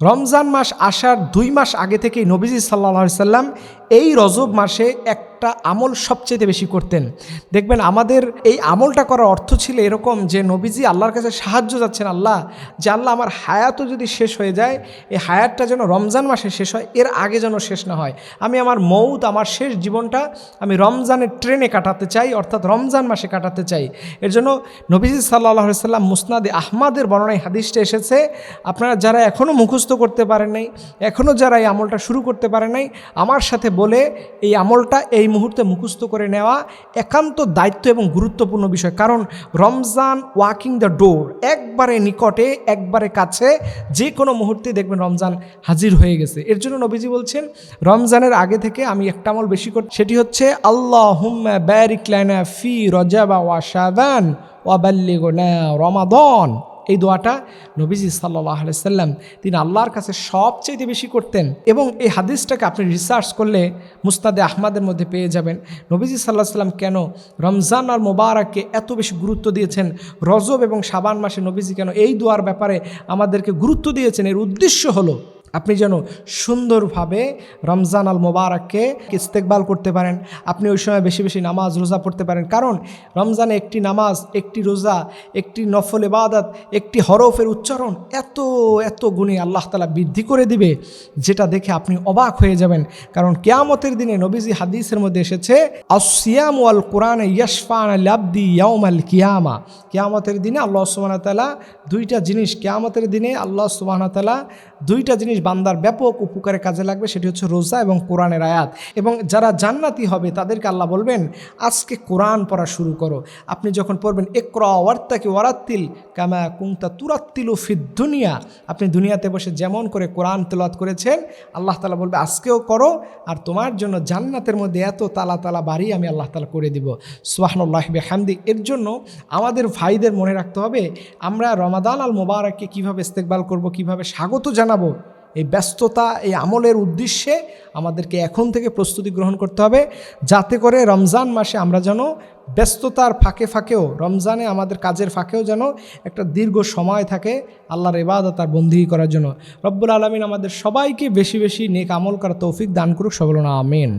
রমজান মাস আসার দুই মাস আগে থেকেই নবীজি সাল্লা সাল্লাম এই রজব মাসে একটা আমল সবচেয়ে বেশি করতেন। দেখবেন আমাদের এই আমলটা করার অর্থ ছিল এরকম যে, নবীজি আল্লাহর কাছে সাহায্য যাচ্ছেন, আল্লাহ, যে আল্লাহ আমার হায়াতও যদি শেষ হয়ে যায়, এই হায়াতটা যেন রমজান মাসে শেষ হয়, এর আগে যেন শেষ না হয়। আমি আমার মৌত, আমার শেষ জীবনটা আমি রমজানের ট্রেনে কাটাতে চাই, অর্থাৎ রমজান মাসে কাটাতে চাই। এর জন্য নবীজি সাল্লাহ সাল্লাম মুসনাদে আহমাদের বর্ণনায় হাদিসটা এসেছে, আপনারা যারা এখনও মুখস্থ করতে পারেন নাই এখনও যারা এই আমলটা শুরু করতে পারেন নাই, আমার সাথে বলে এই আমলটা এই মুহূর্তে মুখস্থ করে নেওয়া একান্ত দায়িত্ব এবং গুরুত্বপূর্ণ বিষয়। কারণ রমজান ওয়াকিং দ্য ডোর, একবারে নিকটে, একবারে কাছে যে কোনো মুহূর্তে দেখবেন রমজান হাজির হয়ে গেছে। এর জন্য নবীজি বলছেন, রমজানের আগে থেকে আমি একটা আমল বেশি করি, সেটি হচ্ছে আল্লাহ হুম্মা ব্যারিকলানা ফি রজাবা ওয়া শাবান ওয়াবাল্লিগোনা রমাদন। এই দোয়াটা নবীজি সাল্লাহ সাল্লাম তিনি আল্লাহর কাছে সবচেয়ে বেশি করতেন এবং এই হাদিসটাকে আপনি রিসার্চ করলে মুস্তাদে আহমাদের মধ্যে পেয়ে যাবেন। নবীজি সাল্লাহ সাল্লাম কেন রমজান আর মোবারককে এত বেশি গুরুত্ব দিয়েছেন? রজব এবং সাবান মাসে নবীজি কেন এই দোয়ার ব্যাপারে আমাদেরকে গুরুত্ব দিয়েছেন? এর উদ্দেশ্য হলো আপনি যেন সুন্দরভাবে রমজান আল মোবারককে ইস্তেকবাল করতে পারেন। আপনি ওই সময় বেশি বেশি নামাজ রোজা পড়তে পারেন। কারণ রমজানে একটি নামাজ, একটি রোজা, একটি নফল এবাদত একটি হরফের উচ্চারণ এত এত গুণে আল্লাহ তালা বৃদ্ধি করে দিবে, যেটা দেখে আপনি অবাক হয়ে যাবেন। কারণ কেয়ামতের দিনে নবীজি হাদিসের মধ্যে এসেছে আসিয়াম আল কোরআন ইয়াসফান আল আব্দি ইয়াউম আল কিয়ামা। কেয়ামতের দিনে আল্লাহ সুবাহ তালা দুইটা জিনিস, কেয়ামতের দিনে আল্লাহ সুবাহ তালা দুইটা জিনিস বান্দার ব্যাপক উপকারে কাজে লাগবে সেটি হচ্ছে রোজা এবং কোরআনের আয়াত। এবং যারা জান্নাতি হবে, তাদেরকে আল্লাহ বলবেন, আজকে কোরআন পড়া শুরু করো। আপনি যখন পড়বেন একরা ওয়ার্তাকে ওয়ারাত্তিল কামা কুংতা তুরাত্তিল ফিদ দুনিয়া। আপনি দুনিয়াতে বসে যেমন করে কোরআন তেলাত করেছেন, আল্লাহ তালা বলবে, আজকেও করো, আর তোমার জন্য জান্নাতের মধ্যে এত তালা তালা বাড়ি আমি আল্লাহ তালা করে দিব। সুবাহনুল্লাহবে হামদি এর জন্য আমাদের ভাইদের মনে রাখতে হবে, আমরা রমাদান আল মোবারককে কীভাবে ইস্তেকবাল করব, কীভাবে স্বাগত জানাব এই ব্যস্ততা, এই আমলের উদ্দেশ্যে আমাদেরকে এখন থেকে প্রস্তুতি গ্রহণ করতে হবে। যাতে করে রমজান মাসে আমরা যেন ব্যস্ততার ফাঁকে ফাঁকেও, রমজানে আমাদের কাজের ফাঁকেও যেন একটা দীর্ঘ সময় থাকে আল্লাহর এবাদ তার বন্দী করার জন্য। রব্বুল আলমিন আমাদের সবাইকে বেশি বেশি নেক আমল করা তৌফিক দান করুক সবল আমিন আমেন।